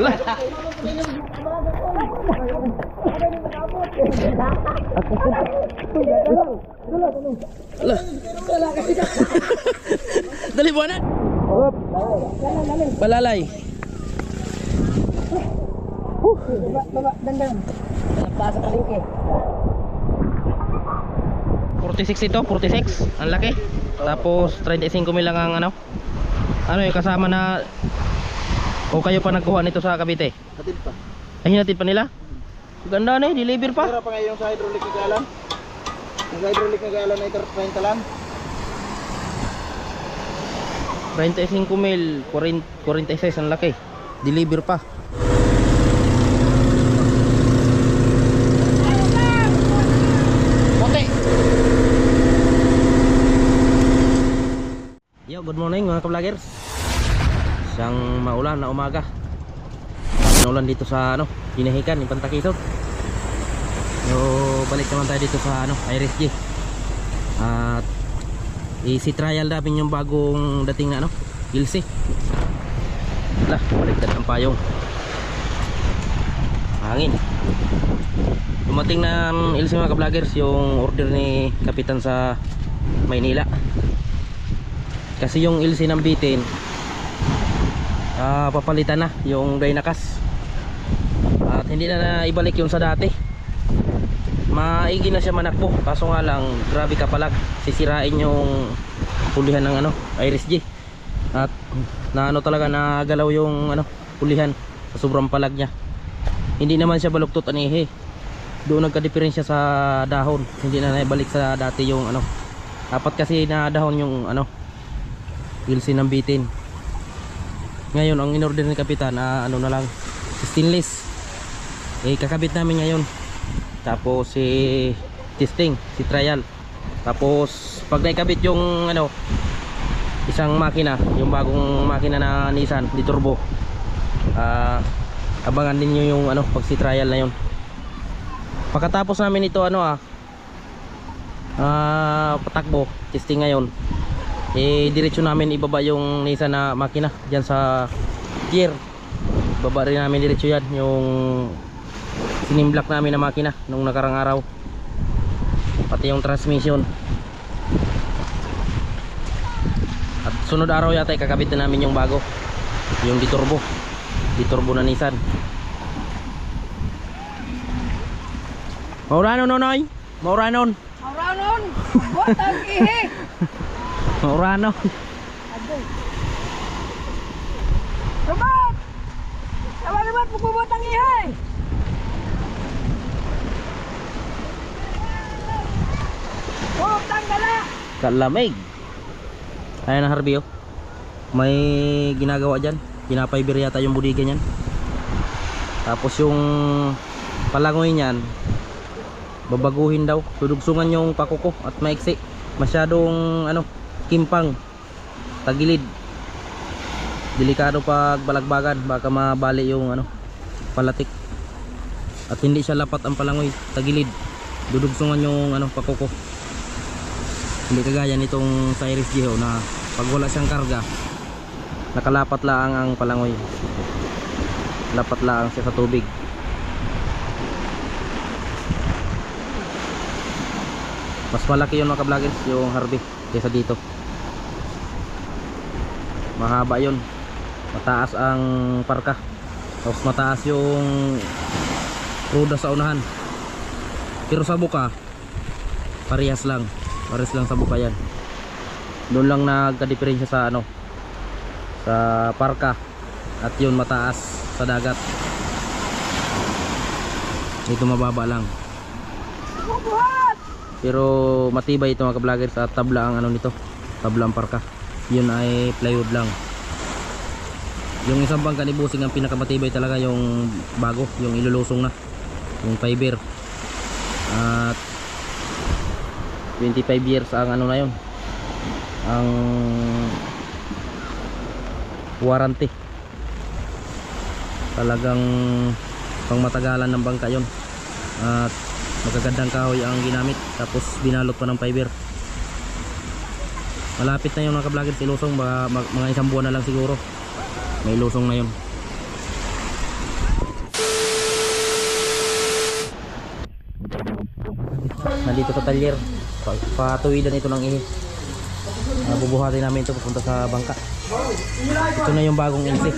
Lah. Dali buwanan. Hop. Balalay. Baba, dandan. Pasa palengke. 46 ito, 46. Ang laki. Tapos 35 mil lang ang ano. Ano yung kasama na o kayo pa nagkuha nito sa Cavite? Hatid pa. Ay hinatid pa nila? Ganda na eh, deliver pa. Pero pa ngayon sa hydraulic na galan. Yung hydraulic na galan ay 30 lang. 35 mil, 40 46 ang laki. Deliver pa. Puti. Yo, good morning mga ka-vloggers. Isang maulan na umaga. Maulan dito sa ano, Dinahican, yung Pantakisod. Yo, balik naman tayo dito sa ano, Iris G. At Easy trial namin yung bagong dating ano, Ilse. Lah, baliktad ang payong. Hangin. Dumating na ang Ilse mga ka-vloggers yung order ni Kapitan sa Maynila. Kasi yung Ilse ng bitin ah, papalitan na yung Dynakas. At hindi na, na ibalik yung sa dati. Maigi na siya manakbo. Kaso nga lang grabe kapalag sisirain yung pulihan ng ano Iris G. At na ano talaga nagalaw yung ano pulihan. Sa sobrang palag niya. Hindi naman siya baluktot anihe doon nagka-diferensya sa dahon. Hindi na naibalik sa dati yung ano. Dapat kasi na dahon yung ano ilsin ng bitin ngayon ang inorder ni kapitan ah, ano na lang stainless. Eh kakabit namin ngayon. Tapos si testing si trial. Tapos pag naikabit yung ano isang makina yung bagong makina na Nissan di turbo ah abangan din nyo yung ano pag si trial na yun. Pagkatapos namin ito ano ah ah patakbo testing ngayon eh diretso namin ibaba yung Nissan na makina dyan sa tier baba rin namin diretso yan yung sinimblak namin na makina nung nakarang araw. Pati yung transmission. At sunod araw yata kakabit na namin yung bago. Yung diturbo. Diturbo na Nissan. Mauranon nonoy. Mauranon. Auranon! Buat ang ihi! Adoy. Sabat! Sabat naman pagbubuat ang ihi! Huwag tanggala! kalamig ayan ang Harvey oh. may ginagawa dyan pinapiber yata yung budiga nyan tapos yung palangoy nyan babaguhin daw tudugsungan yung pakuko at maiksi masyadong ano kimpang. Tagilid. Delikado pag balagbagan. Baka mabali yung ano palatik. At hindi siya lapat ang palangoy. Tagilid. Dudugsungan yung ano pakuko. Hindi kagaya nitong sa Iris Geo na pag wala siyang karga nakalapat lang ang palangoy. Lapat lang siya sa tubig. Mas malaki yung mga vloggers yung Harvey kaysa dito. Mahaba yun. Mataas ang parka. Tapos mataas yung ruda sa unahan. Pero sa buka parehas lang. Parehas lang sa buka yan. Doon lang nagka-diferensya sa ano sa parka. At yun mataas sa dagat. Dito mababa lang! Pero matibay ito mga ka-vloggers at tabla ang ano nito tabla ang parka. Yun ay plywood lang. Yung isang bangka ni Busing ang pinakamatibay talaga yung bago yung ilulusong na yung fiber. At 25 years ang ano na yun ang warranty. Talagang pangmatagalan ng bangka yun. At magagandang kahoy ang ginamit tapos binalot pa ng fiber. Malapit na yung nakablagid si Lusong. Baka mga isang buwan na lang siguro. May Lusong na yun. Nandito sa talyer. Patuwidan ito ng ihis bubuhatin namin ito papunta sa bangka. Ito na yung bagong ihis eh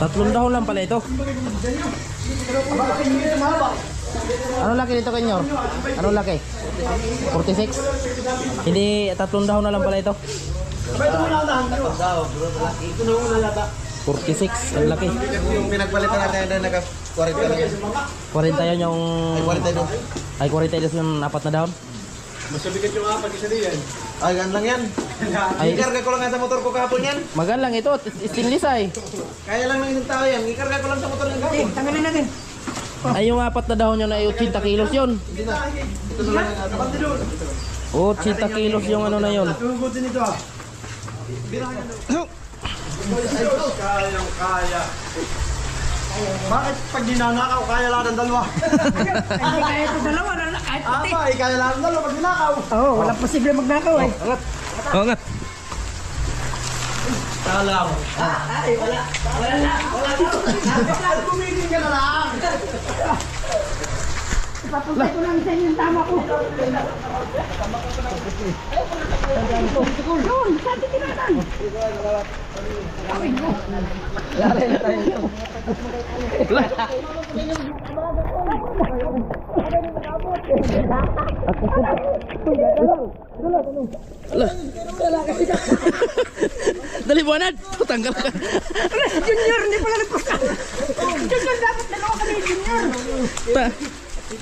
Tatlong dahon lang pala ito. Ano laki nito kanyor? Ano laki? 46? Hindi, tatlong dahon na lang pala ito. 46, ang laki. Yung pinagpalitan natin na naka 40 lang yan. 40 yun yung... Ay, 40 doon. Ay, 40 yun yung apat na dahon. Ay, gan lang yan. Ay. Ikarga ko lang nga sa motor ko kahapon yan. Magan lang ito, stainless ay. Kaya lang ng isang tao yan. Ikarga ko lang sa motor ng kahapon. Tanggalin natin. Ay, yung apat na dahon yun ay 80 kilos yun. Hindi na. Ito na lang ang ato. 80 kilos yung ano na yun. Kayang kaya. Bakit pag dinanakaw, kaya lang ng dalawa? Hindi kaya ito dalawa. na- Kahit Ah, puti. ba, eh, kaya lang ng dalawa pag dinakaw. Oo, oh, walang posible magnakaw eh. Oo nga. Kumitin ka na lang. Papunta ko lang sa inyo yung tama ko. Doon, sa titiratan. Dali buwanan. Tanggal ka. Junior, hindi pala nagpasa. Junior, dapat dalawa kami junior. Ta.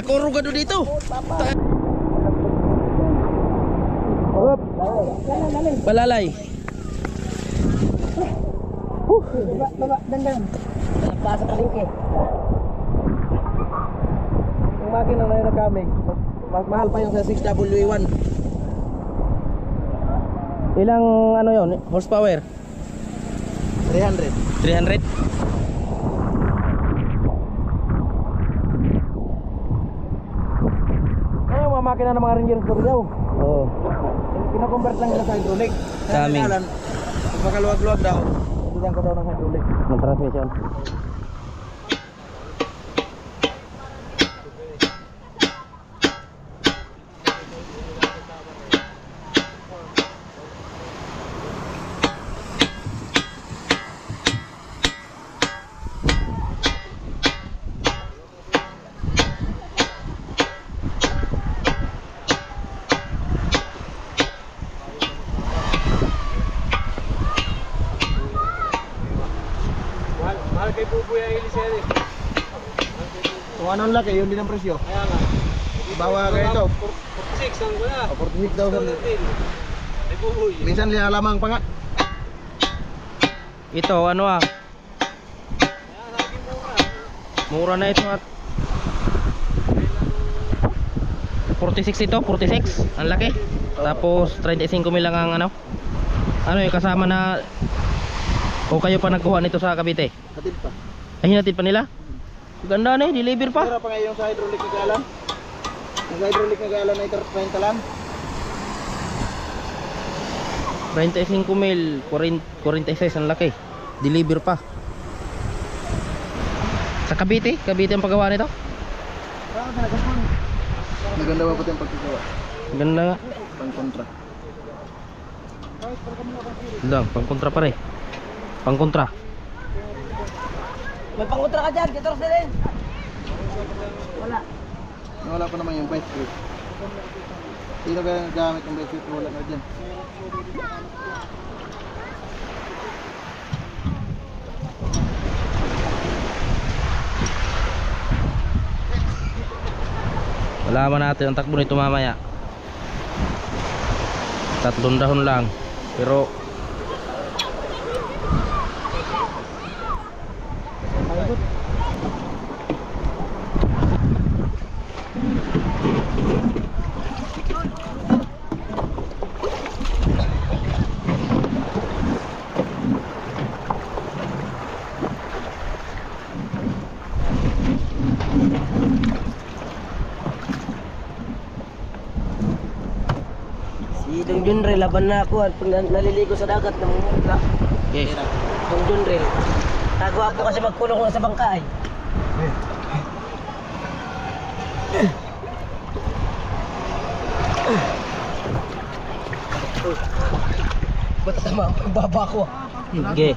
Ako rugado dito. Ta. Hop. Baba, baba, dandan. Baba sa palengke. Yung makina na yun nagkamig, mas, mas mahal pa yung sa 6W1. Ilang ano yon? Horsepower? 300. 300? Ano yung mga makina ng mga Rangers ko daw? Oo. Kinakonvert lang nila sa hydraulic. Sa amin. Pag makaluwag-luwag daw, bigyan ko daw ng hydraulic. Ng transmission. Kung anong laki, yun din ang presyo. Kaya nga. Bawa kayo ito. 46 ang kuya. 46 daw. Minsan lihalamang pa nga. Ito ano ah? Mura na ito at 46 ito, 46. Ang laki. Tapos 35 mil lang ang ano. Ano yung kasama na o kayo pa nagkuha nito sa Cavite? Hatid pa. Ay hinatid pa nila? Ganda na eh, deliver pa. Pero pa ngayon sa hydraulic na galan. Yung sa hydraulic na galan ay 30 lang. 35 mil, 40 46 ang laki. Deliver pa. Sa Cavite? Cavite ang paggawa nito? Maganda ba pati ang pagkukuha? Ganda nga. Pang kontra. Lang, pangkontra pa rin. Pangkontra. May pangutra ka dyan, 14 din. Wala. Wala pa naman yung bike grip. Sino ba yung gamit ng bike grip? Wala na dyan. Malaman natin ang takbo nito mamaya. Tatlong dahon lang. Pero Si Dong Junrel, laban na ako. Pag nal- naliligo sa dagat, namumula. yes. Dong Junrel. Tago ako kasi magkulong lang sa bangka eh. Ba't tama ang baba ko? Sige.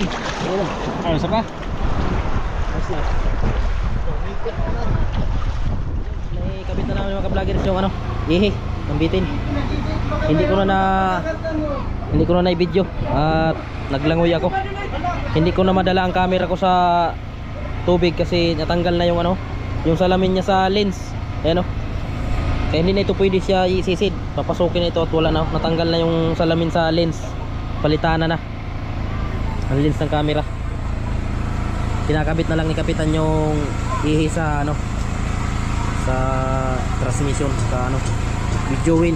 Ano, sarap? May kabit na namin mga ka-vloggers yung ano, ihi, nambitin. Hindi ko na na hindi ko na na video at naglangoy ako. Hindi ko na madala ang camera ko sa tubig kasi natanggal na yung ano, yung salamin niya sa lens. Ayan o. Kaya hindi na ito pwede siya isisid. Papasukin na ito at wala na, natanggal na yung salamin sa lens. Palitan na na. Ang lens ng camera. Kinakabit na lang ni kapitan yung ihi sa ano, sa transmission sa ano videoin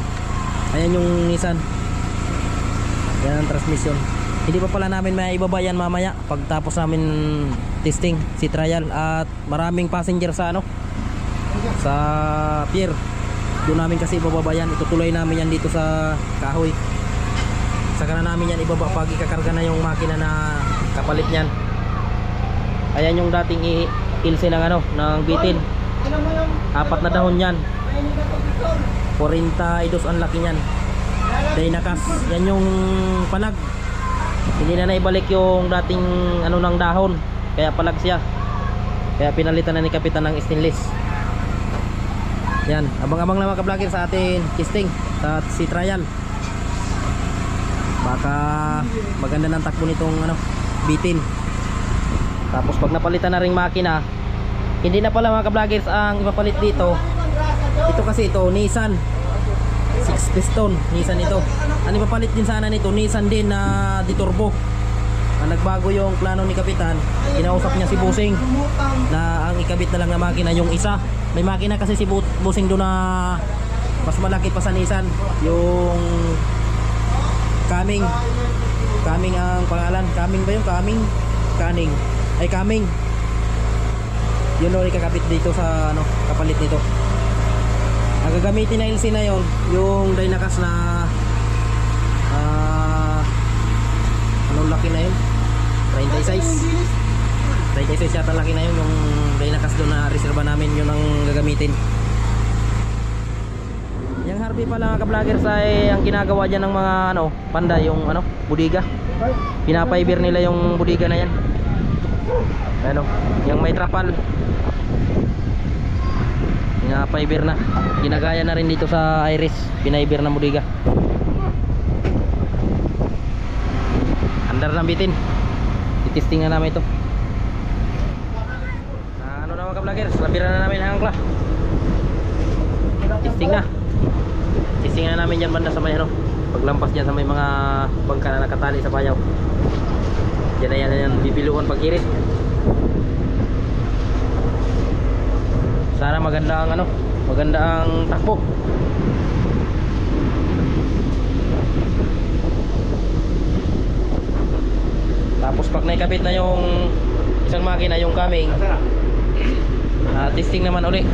ayan yung Nissan. Yan ang transmission. Hindi pa pala namin may ibaba yan mamaya pagtapos namin testing si trial at maraming passenger sa ano sa pier. Doon namin kasi ibababa yan. Itutuloy namin yan dito sa kahoy saka na namin yan ibaba pag ikakarga na yung makina na kapalit niyan. Ayan yung dating ilse ng ano ng bitin. Apat na dahon yan. 42 ang laki niyan. Dynakas yan yung palag. Hindi na naibalik yung dating ano ng dahon. Kaya palag siya. Kaya pinalitan na ni kapitan ng stainless. Yan. Abang-abang na mga ka-vlogger sa atin testing sa si trial baka maganda ng takbo nitong ano bitin. Tapos pag napalitan na ring makina hindi na pala mga ka-vloggers ang ipapalit dito. Ito kasi ito Nissan. 6 piston Nissan ito. Ang ipapalit din sana nito Nissan din na di turbo ang nagbago yung plano ni Kapitan kinausap niya si Busing na ang ikabit na lang na makina yung isa. May makina kasi si Bu- Busing doon na mas malaki pa sa Nissan. Yung Kaming. Kaming ang pangalan. Kaming ba yung Kaming? Kaning. Ay Kaming. Yun ulit kakabit dito sa ano kapalit nito. Ang gagamitin na LC na yon yung Dynakas na ah anong laki na yun? 36 36 yata laki na yun yung Dynakas doon na reserva namin yun ang gagamitin Harvey pala mga ka-vloggers ay ang ginagawa dyan ng mga ano panda yung ano budiga. Pinapaiber nila yung budiga na yan. Ano yung may trapal. Pinapaiber na. Ginagaya na rin dito sa iris pinaiber na budiga. Andar ng bitin. Itesting na namin ito. Ano na mga ka-vloggers labiran na namin ang angkla. Testing na na namin dyan banda sa may ano paglampas dyan sa may mga bangka na nakatali sa payaw dyan na yan, yan bibiluan pag-irit sana maganda ang ano maganda ang takbo. Tapos pag naikabit na yung isang makina yung coming ah, testing naman uli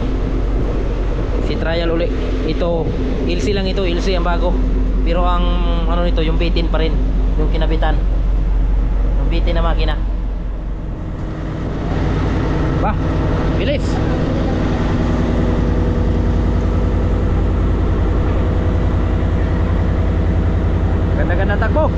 si trial uli. Ito LC lang ito LC ang bago. Pero ang ano nito yung bitin pa rin yung kinabitan. Yung bitin na makina. Ba? Bilis! Ganda-ganda takbo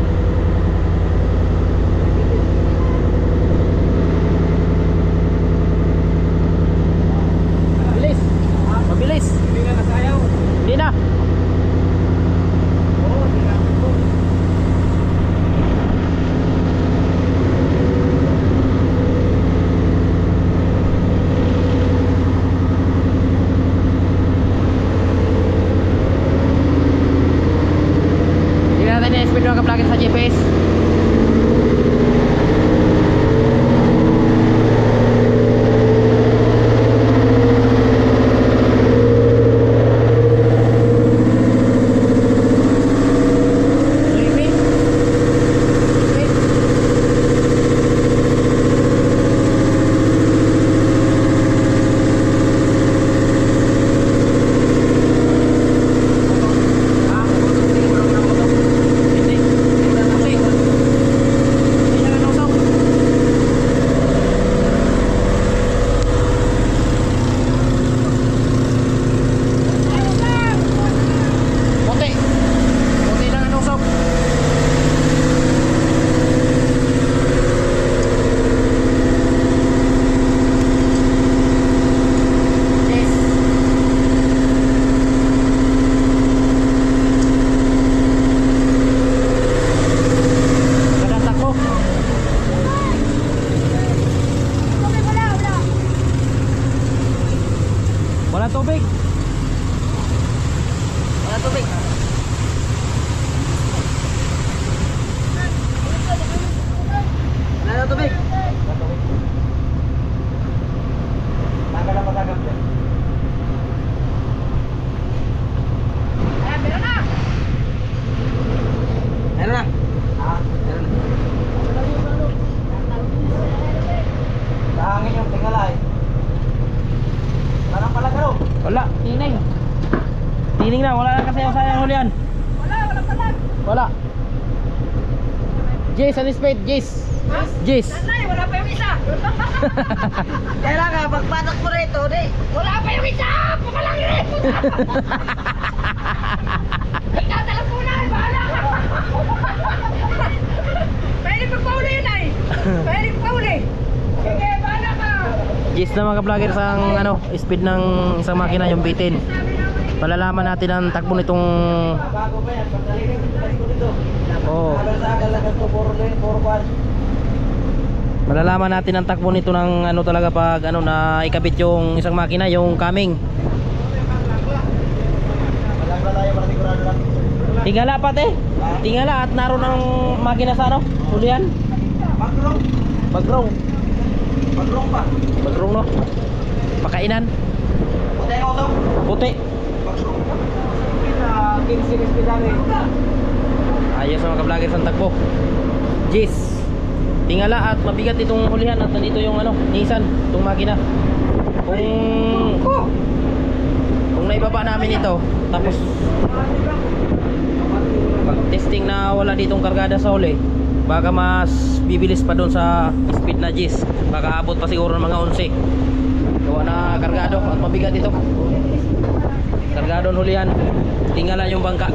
na. Wala na kasi sayang hulihan. Wala, wala talag. Wala. Jace, ano spade? Jace. Jace. Nanay, wala pa yung isa. Kaya nga, pagpatak mo rito, di. wala pa yung isa. Pakalang rin. Ikaw talang muna. Bahala ka. Pwede pa pauli yun ay. Pwede pa pauli. Sige, bahala ka. Jace na mga vlogger sa ano, speed ng isang makina yung bitin. Malalaman natin ang takbo nitong oh, malalaman natin ang takbo nito ng ano talaga pag ano na ikabit yung isang makina, yung coming. Tingala pate. Tingala at naroon ang makina sa ano? Hulihan. Bagrong. Bagrong. Bagrong pa. Bagrong no. Pakainan. Puti ang auto. Puti. Bagrong. Kita, 15 series pidang. Ayos mga ka-vlogger sa takbo. Jis. Tingala at mabigat itong hulihan at nandito yung ano, Nissan, itong makina. Kung kung naibaba namin ito, tapos testing na wala ditong kargada sa huli, baka mas bibilis pa doon sa speed na Jis. Baka abot pa siguro ng mga 11. Gawa na kargado at mabigat ito. Kargado ang hulihan. Tingala yung bangka.